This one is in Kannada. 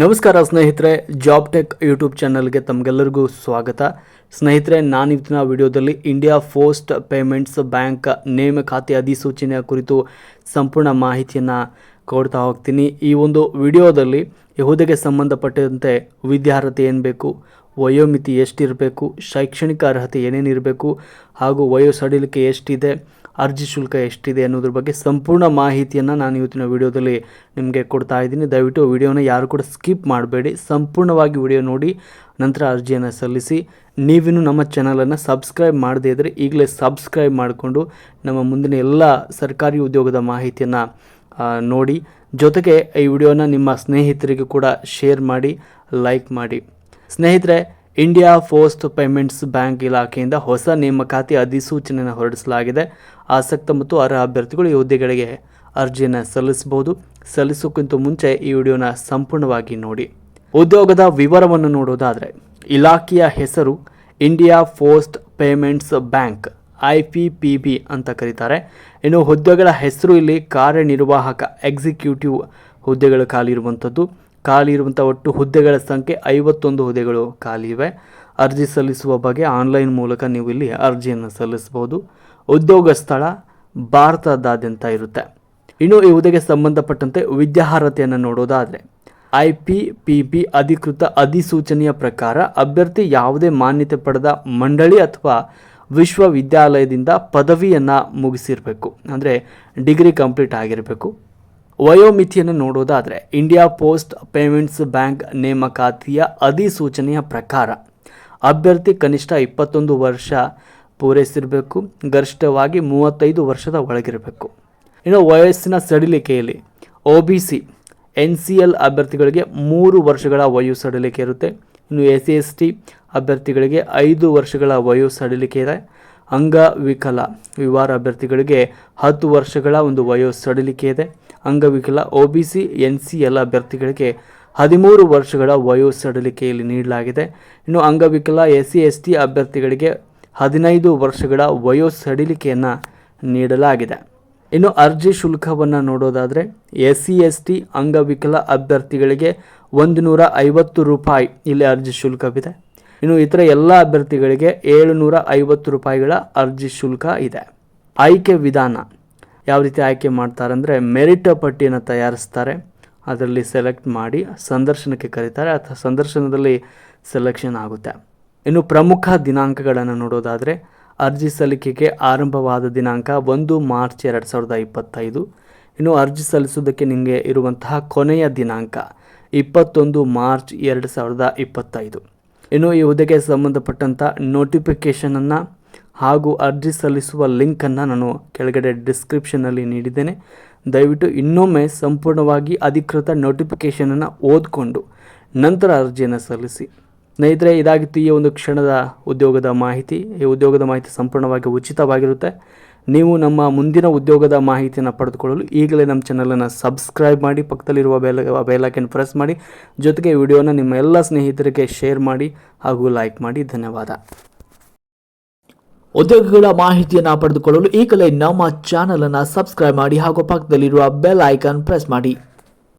ನಮಸ್ಕಾರ ಸ್ನೇಹಿತರೆ ಜಾಬ್ ಟೆಕ್ ಯೂಟ್ಯೂಬ್ ಚಾನಲ್ಗೆ ತಮಗೆಲ್ಲರಿಗೂ ಸ್ವಾಗತ. ಸ್ನೇಹಿತರೆ ನಾನು ಇವತ್ತಿನ ವಿಡಿಯೋದಲ್ಲಿ ಇಂಡಿಯಾ ಪೋಸ್ಟ್ ಪೇಮೆಂಟ್ಸ್ ಬ್ಯಾಂಕ್ ನೇಮ ಖಾತೆ ಅಧಿಸೂಚನೆಯ ಕುರಿತು ಸಂಪೂರ್ಣ ಮಾಹಿತಿಯನ್ನು ಕೊಡ್ತಾ ಹೋಗ್ತೀನಿ. ಈ ಒಂದು ವಿಡಿಯೋದಲ್ಲಿ ಈ ಸಂಬಂಧಪಟ್ಟಂತೆ ವಿದ್ಯಾರ್ಹತೆ ಏನು ಬೇಕು ವಯೋಮಿತಿ ಎಷ್ಟಿರಬೇಕು, ಶೈಕ್ಷಣಿಕ ಅರ್ಹತೆ ಏನೇನಿರಬೇಕು ಹಾಗೂ ವಯೋ ಸಡಿಲಿಕೆ ಎಷ್ಟಿದೆ, ಅರ್ಜಿ ಶುಲ್ಕ ಎಷ್ಟಿದೆ ಅನ್ನೋದ್ರ ಬಗ್ಗೆ ಸಂಪೂರ್ಣ ಮಾಹಿತಿಯನ್ನು ನಾನು ಇವತ್ತಿನ ವಿಡಿಯೋದಲ್ಲಿ ನಿಮಗೆ ಕೊಡ್ತಾ ಇದ್ದೀನಿ. ದಯವಿಟ್ಟು ವಿಡಿಯೋನ ಯಾರು ಕೂಡ ಸ್ಕಿಪ್ ಮಾಡಬೇಡಿ. ಸಂಪೂರ್ಣವಾಗಿ ವಿಡಿಯೋ ನೋಡಿ, ನಂತರ ಅರ್ಜಿಯನ್ನು ಸಲ್ಲಿಸಿ. ನೀವಿನ್ನು ನಮ್ಮ ಚಾನಲನ್ನು ಸಬ್ಸ್ಕ್ರೈಬ್ ಮಾಡದೇ ಇದ್ದರೆ ಈಗಲೇ ಸಬ್ಸ್ಕ್ರೈಬ್ ಮಾಡಿಕೊಂಡು ನಮ್ಮ ಮುಂದಿನ ಎಲ್ಲ ಸರ್ಕಾರಿ ಉದ್ಯೋಗದ ಮಾಹಿತಿಯನ್ನು ನೋಡಿ. ಜೊತೆಗೆ ಈ ವಿಡಿಯೋನ ನಿಮ್ಮ ಸ್ನೇಹಿತರಿಗೂ ಕೂಡ ಶೇರ್ ಮಾಡಿ, ಲೈಕ್ ಮಾಡಿ. ಸ್ನೇಹಿತರೆ ಇಂಡಿಯಾ ಪೋಸ್ಟ್ ಪೇಮೆಂಟ್ಸ್ ಬ್ಯಾಂಕ್ ಇಲಾಖೆಯಿಂದ ಹೊಸ ನೇಮಕಾತಿ ಅಧಿಸೂಚನೆಯನ್ನು ಹೊರಡಿಸಲಾಗಿದೆ. ಆಸಕ್ತ ಮತ್ತು ಅರ್ಹ ಅಭ್ಯರ್ಥಿಗಳು ಈ ಹುದ್ದೆಗಳಿಗೆ ಅರ್ಜಿಯನ್ನು ಸಲ್ಲಿಸಬಹುದು. ಸಲ್ಲಿಸೋಕ್ಕಿಂತ ಮುಂಚೆ ಈ ವಿಡಿಯೋನ ಸಂಪೂರ್ಣವಾಗಿ ನೋಡಿ. ಉದ್ಯೋಗದ ವಿವರವನ್ನು ನೋಡೋದಾದರೆ ಇಲಾಖೆಯ ಹೆಸರು India post payments bank I P P B ಅಂತ ಕರೀತಾರೆ. ಇನ್ನು ಹುದ್ದೆಗಳ ಹೆಸರು ಇಲ್ಲಿ ಕಾರ್ಯನಿರ್ವಾಹಕ ಎಕ್ಸಿಕ್ಯೂಟಿವ್ ಹುದ್ದೆಗಳು ಖಾಲಿ ಇರುವಂಥದ್ದು. ಖಾಲಿ ಇರುವಂಥ ಒಟ್ಟು ಹುದ್ದೆಗಳ ಸಂಖ್ಯೆ ಐವತ್ತೊಂದು ಹುದ್ದೆಗಳು ಖಾಲಿ ಇವೆ ಅರ್ಜಿ ಸಲ್ಲಿಸುವ ಬಗ್ಗೆ ಆನ್ಲೈನ್ ಮೂಲಕ ನೀವು ಇಲ್ಲಿ ಅರ್ಜಿಯನ್ನು ಸಲ್ಲಿಸಬಹುದು. ಉದ್ಯೋಗ ಸ್ಥಳ ಭಾರತದಾದ್ಯಂತ ಇರುತ್ತೆ. ಇನ್ನು ಈ ಹುದ್ದೆಗೆ ಸಂಬಂಧಪಟ್ಟಂತೆ ವಿದ್ಯಾರ್ಹತೆಯನ್ನು ನೋಡೋದಾದರೆ, ಐ ಪಿ ಪಿ ಬಿ ಅಧಿಕೃತ ಅಧಿಸೂಚನೆಯ ಪ್ರಕಾರ ಅಭ್ಯರ್ಥಿ ಯಾವುದೇ ಮಾನ್ಯತೆ ಪಡೆದ ಮಂಡಳಿ ಅಥವಾ ವಿಶ್ವವಿದ್ಯಾಲಯದಿಂದ ಪದವಿಯನ್ನು ಮುಗಿಸಿರಬೇಕು. ಅಂದರೆ ಡಿಗ್ರಿ ಕಂಪ್ಲೀಟ್ ಆಗಿರಬೇಕು. ವಯೋಮಿತಿಯನ್ನು ನೋಡೋದಾದರೆ ಇಂಡಿಯಾ ಪೋಸ್ಟ್ ಪೇಮೆಂಟ್ಸ್ ಬ್ಯಾಂಕ್ ನೇಮಕಾತಿಯ ಅಧಿಸೂಚನೆಯ ಪ್ರಕಾರ ಅಭ್ಯರ್ಥಿ ಕನಿಷ್ಠ ಇಪ್ಪತ್ತೊಂದು ವರ್ಷ ಪೂರೈಸಿರಬೇಕು, ಗರಿಷ್ಠವಾಗಿ ಮೂವತ್ತೈದು ವರ್ಷದ ಒಳಗಿರಬೇಕು. ಇನ್ನು ವಯಸ್ಸಿನ ಸಡಿಲಿಕೆಯಲ್ಲಿ O B C, N C L ಅಭ್ಯರ್ಥಿಗಳಿಗೆ ಮೂರು ವರ್ಷಗಳ ವಯೋ ಸಡಿಲಿಕೆ ಇರುತ್ತೆ. ಇನ್ನು ಎಸ್ ಸಿ ಎಸ್ ಟಿ ಅಭ್ಯರ್ಥಿಗಳಿಗೆ ಐದು ವರ್ಷಗಳ ವಯೋ ಸಡಿಲಿಕೆ ಇದೆ. ಅಂಗವಿಕಲ ವಿವಾರ ಅಭ್ಯರ್ಥಿಗಳಿಗೆ ಹತ್ತು ವರ್ಷಗಳ ಒಂದು ವಯೋ ಸಡಿಲಿಕೆ ಇದೆ. ಅಂಗವಿಕಲ O B C, N C L ಅಭ್ಯರ್ಥಿಗಳಿಗೆ ಹದಿಮೂರು ವರ್ಷಗಳ ವಯೋ ಸಡಿಲಿಕೆಯಲ್ಲಿ ನೀಡಲಾಗಿದೆ. ಇನ್ನು ಅಂಗವಿಕಲ, ಎಸ್ ಸಿ, ಎಸ್ ಟಿ ಅಭ್ಯರ್ಥಿಗಳಿಗೆ ಹದಿನೈದು ವರ್ಷಗಳ ವಯೋ ಸಡಿಲಿಕೆಯನ್ನು ನೀಡಲಾಗಿದೆ. ಇನ್ನು ಅರ್ಜಿ ಶುಲ್ಕವನ್ನು ನೋಡೋದಾದರೆ, ಎಸ್ ಸಿ, ಎಸ್ ಟಿ ಅಂಗವಿಕಲ ಅಭ್ಯರ್ಥಿಗಳಿಗೆ ಒಂದು ನೂರ ಐವತ್ತು ರೂಪಾಯಿ ಇಲ್ಲಿ ಅರ್ಜಿ ಶುಲ್ಕವಿದೆ. ಇನ್ನು ಇತರ ಎಲ್ಲ ಅಭ್ಯರ್ಥಿಗಳಿಗೆ ಏಳುನೂರ ಐವತ್ತು ರೂಪಾಯಿಗಳ ಅರ್ಜಿ ಶುಲ್ಕ ಇದೆ. ಆಯ್ಕೆ ವಿಧಾನ ಯಾವ ರೀತಿ ಆಯ್ಕೆ ಮಾಡ್ತಾರೆ ಅಂದರೆ ಮೆರಿಟ್ ಪಟ್ಟಿಯನ್ನು ತಯಾರಿಸ್ತಾರೆ. ಅದರಲ್ಲಿ ಸೆಲೆಕ್ಟ್ ಮಾಡಿ ಸಂದರ್ಶನಕ್ಕೆ ಕರೀತಾರೆ ಅಥವಾ ಸಂದರ್ಶನದಲ್ಲಿ ಸೆಲೆಕ್ಷನ್ ಆಗುತ್ತೆ. ಇನ್ನು ಪ್ರಮುಖ ದಿನಾಂಕಗಳನ್ನು ನೋಡೋದಾದರೆ ಅರ್ಜಿ ಸಲ್ಲಿಕೆಗೆ ಆರಂಭವಾದ ದಿನಾಂಕ ಒಂದು ಮಾರ್ಚ್ ಎರಡು ಸಾವಿರದ ಇಪ್ಪತ್ತೈದು. ಇನ್ನು ಅರ್ಜಿ ಸಲ್ಲಿಸೋದಕ್ಕೆ ನಿಮಗೆ ಇರುವಂತಹ ಕೊನೆಯ ದಿನಾಂಕ ಇಪ್ಪತ್ತೊಂದು ಮಾರ್ಚ್ ಎರಡು ಸಾವಿರದ ಇಪ್ಪತ್ತೈದು. ಇನ್ನು ಈ ಹುದ್ದೆಗೆ ಸಂಬಂಧಪಟ್ಟಂಥ ನೋಟಿಫಿಕೇಷನನ್ನು ಹಾಗೂ ಅರ್ಜಿ ಸಲ್ಲಿಸುವ ಲಿಂಕನ್ನು ನಾನು ಕೆಳಗಡೆ ಡಿಸ್ಕ್ರಿಪ್ಷನಲ್ಲಿ ನೀಡಿದ್ದೇನೆ. ದಯವಿಟ್ಟು ಇನ್ನೊಮ್ಮೆ ಸಂಪೂರ್ಣವಾಗಿ ಅಧಿಕೃತ ನೋಟಿಫಿಕೇಷನನ್ನು ಓದಿಕೊಂಡು ನಂತರ ಅರ್ಜಿಯನ್ನು ಸಲ್ಲಿಸಿ. ಸ್ನೇಹಿತರೆ, ಇದಾಗಿತ್ತು ಈ ಒಂದು ಕ್ಷಣದ ಉದ್ಯೋಗದ ಮಾಹಿತಿ. ಈ ಉದ್ಯೋಗದ ಮಾಹಿತಿ ಸಂಪೂರ್ಣವಾಗಿ ಉಚಿತವಾಗಿರುತ್ತೆ. ನೀವು ನಮ್ಮ ಮುಂದಿನ ಉದ್ಯೋಗದ ಮಾಹಿತಿಯನ್ನು ಪಡೆದುಕೊಳ್ಳಲು ಈಗಲೇ ನಮ್ಮ ಚಾನಲನ್ನು ಸಬ್ಸ್ಕ್ರೈಬ್ ಮಾಡಿ, ಪಕ್ಕದಲ್ಲಿರುವ ಬೆಲ್ ಬೆಲ್ಲೈಕನ್ ಪ್ರೆಸ್ ಮಾಡಿ, ಜೊತೆಗೆ ವಿಡಿಯೋನ ನಿಮ್ಮ ಎಲ್ಲ ಸ್ನೇಹಿತರಿಗೆ ಶೇರ್ ಮಾಡಿ ಹಾಗೂ ಲೈಕ್ ಮಾಡಿ. ಧನ್ಯವಾದ. ಉದ್ಯೋಗಗಳ ಮಾಹಿತಿಯನ್ನು ಪಡೆದುಕೊಳ್ಳಲು ಈಗಲೇ ನಮ್ಮ ಚಾನಲನ್ನು ಸಬ್ಸ್ಕ್ರೈಬ್ ಮಾಡಿ ಹಾಗೂ ಪಕ್ಕದಲ್ಲಿರುವ ಬೆಲ್ ಐಕಾನ್ ಪ್ರೆಸ್ ಮಾಡಿ.